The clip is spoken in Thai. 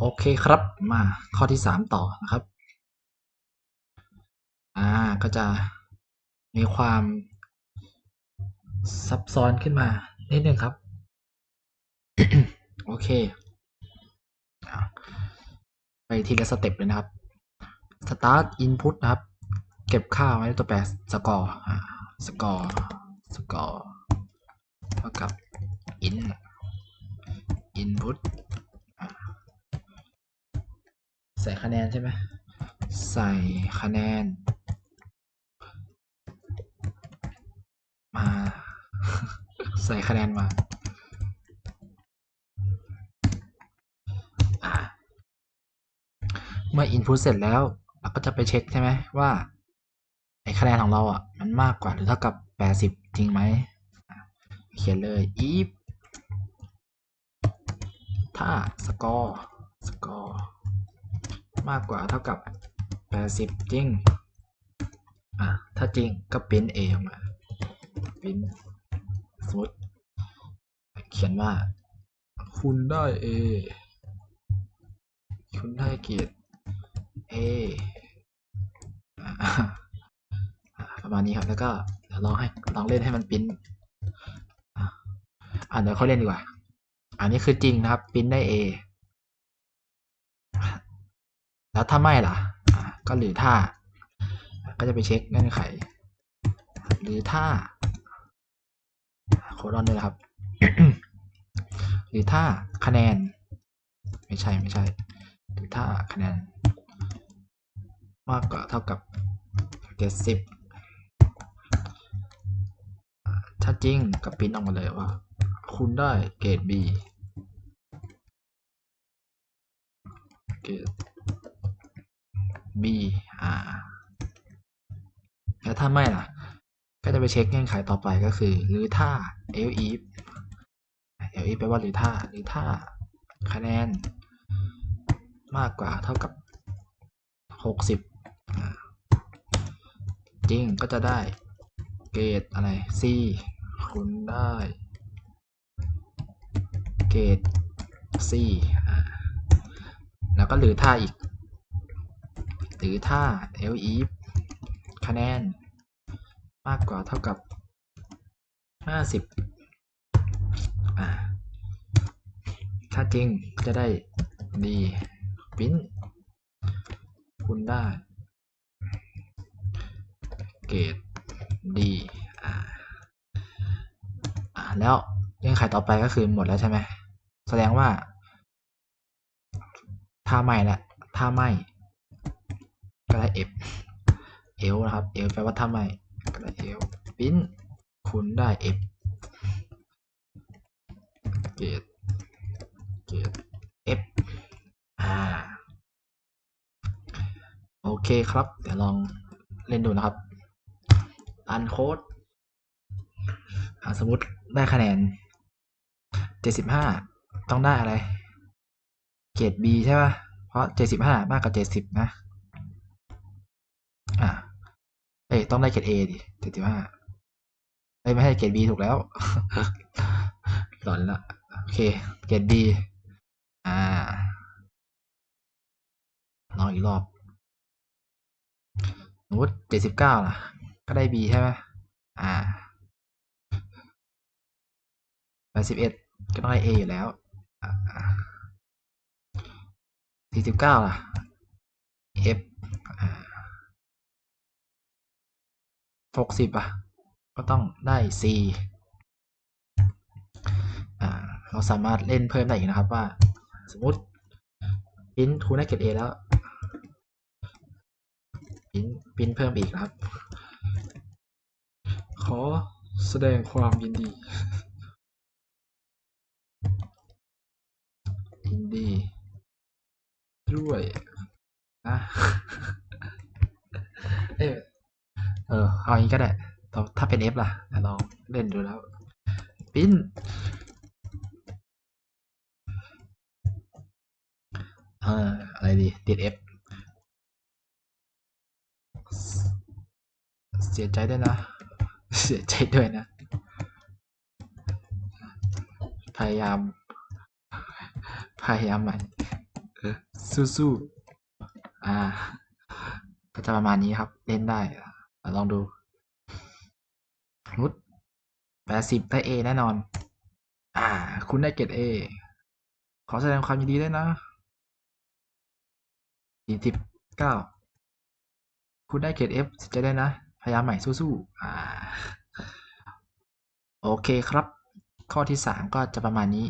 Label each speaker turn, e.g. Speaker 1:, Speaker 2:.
Speaker 1: โอเคครับมาข้อที่สามต่อนะครับ อ่าก็จะมีความซับซ้อนขึ้นมานิดนึงครับ โอเค ไปทีละสเต็ปเลยนะครับ start input นะครับ เก็บค่าไว้ในตัวแปรสกอร์สกอร์สกอร์เท่ากับ in input ใส่คะแนนใช่ไหมใส่คะแนน มา ใส่คะแนนมาเมื่อ input เสร็จแล้ว เราก็จะไปเช็คใช่ไหมว่าไอคะแนนของเราอะ มันมากกว่าหรือเท่ากับ 80 จริงไหม เขียนเลย if ถ้า score score มากกว่าเท่ากับ 80 จริง อะ ถ้าจริงก็เป็น A ออกมาเป็นสมมติเขียนว่า คุณได้ A คุณได้เกียรติ A ประมาณนี้ครับ แล้วก็เดี๋ยวลองให้ลองเล่นให้มันปิ้นอะอะเดี๋ยวค่อยเล่นดีกว่า อันนี้คือจริงนะครับปิ้นได้ A แล้วถ้าไม่ล่ะก็หรือถ้า ก็จะไปเช็คเงื่อนไข หรือถ้าโคดอนด้วยนะครับ หรือถ้าคะแนน ไม่ใช่ไม่ใช่ หรือถ้าคะแนน มากกว่าเท่ากับเจ็ดสิบถ้าจริงก็ปริ้นออกมาเลยว่า คุณได้เกรด B เกรด B อ่าแล้วถ้าไม่ล่ะ ก็จะไปเช็คเงื่อนไขต่อไปก็คือ หรือถ้า else if l if แปลว่าหรือถ้า หรือถ้าคะแนน มากกว่าเท่ากับ 60 จริงก็จะได้เกรดอะไร C คุณได้เกรด C แล้วก็หรือถ้าอีก หรือถ้า else if คะแนน มากกว่าเท่ากับ 50อ่าถ้าจริงจะได้ดีปิ้นคุณได้ เกรดดีอ่าแล้วเงื่อนไขต่อไปก็คือหมดแล้วใช่ไหมแสดงว่า ถ้าไม่ละถ้าไม่ ก็ได้ F เอลนะครับเอลแปลว่าถ้าไมก็ได้เอลปิ้นคุณได้ F เกรดเกรด F อ่าโอเคครับ เดี๋ยวลองเล่นดูนะครับ อันโค้ดอ่าสมมติได้คะแนน 75 ต้องได้อะไร เกรด B ใช่ป่ะ เพราะ 75 มากกว่า 70 นะ อ่า เอ้ยต้องได้เกรด A ดิเจ็ดสิบห้าเอ้ไม่ให้เกรด B ถูกแล้วหลอนละโอเค เกรด B อ่าลองอีกรอบสมมติเจ็ดสิบเก้าล่ะ ก็ได้ B ใช่ไหมอ่าแปดสิบเอ็ดก็ต้องได้ A ออยู่แล้วสี่สิบเก้าล่ะ F อ่า หกสิบอะ ก็ต้องได้ C อ่า เราสามารถเล่นเพิ่มได้อีกนะครับว่า สมมติพินทูได้เกรด A แล้วพินพินเพิ่มอีกครับ ขอแสดงความยินดี ยินดี ด้วยนะ เอ้ย เออเอาอย่างนี้ก็ได้ ถ้าเป็น F ล่ะลองเล่นดูแล้วปิ้นเอออะไรดี ติด F เสียใจด้วยนะ เสียใจด้วยนะ พยายาม พยายามใหม่สู้ๆอ่า ก็จะประมาณนี้ครับ เล่นได้ ลองดูนุดแปดสิบได้เอแน่นอน อ่า คุณได้เกรดเอขอแสดงความยินดีด้วยนะสี่สิบเก้าคุณได้เกรดเอฟจะได้นะ พยายามใหม่สู้ๆอ่า โอเคครับ ข้อที่สามก็จะประมาณนี้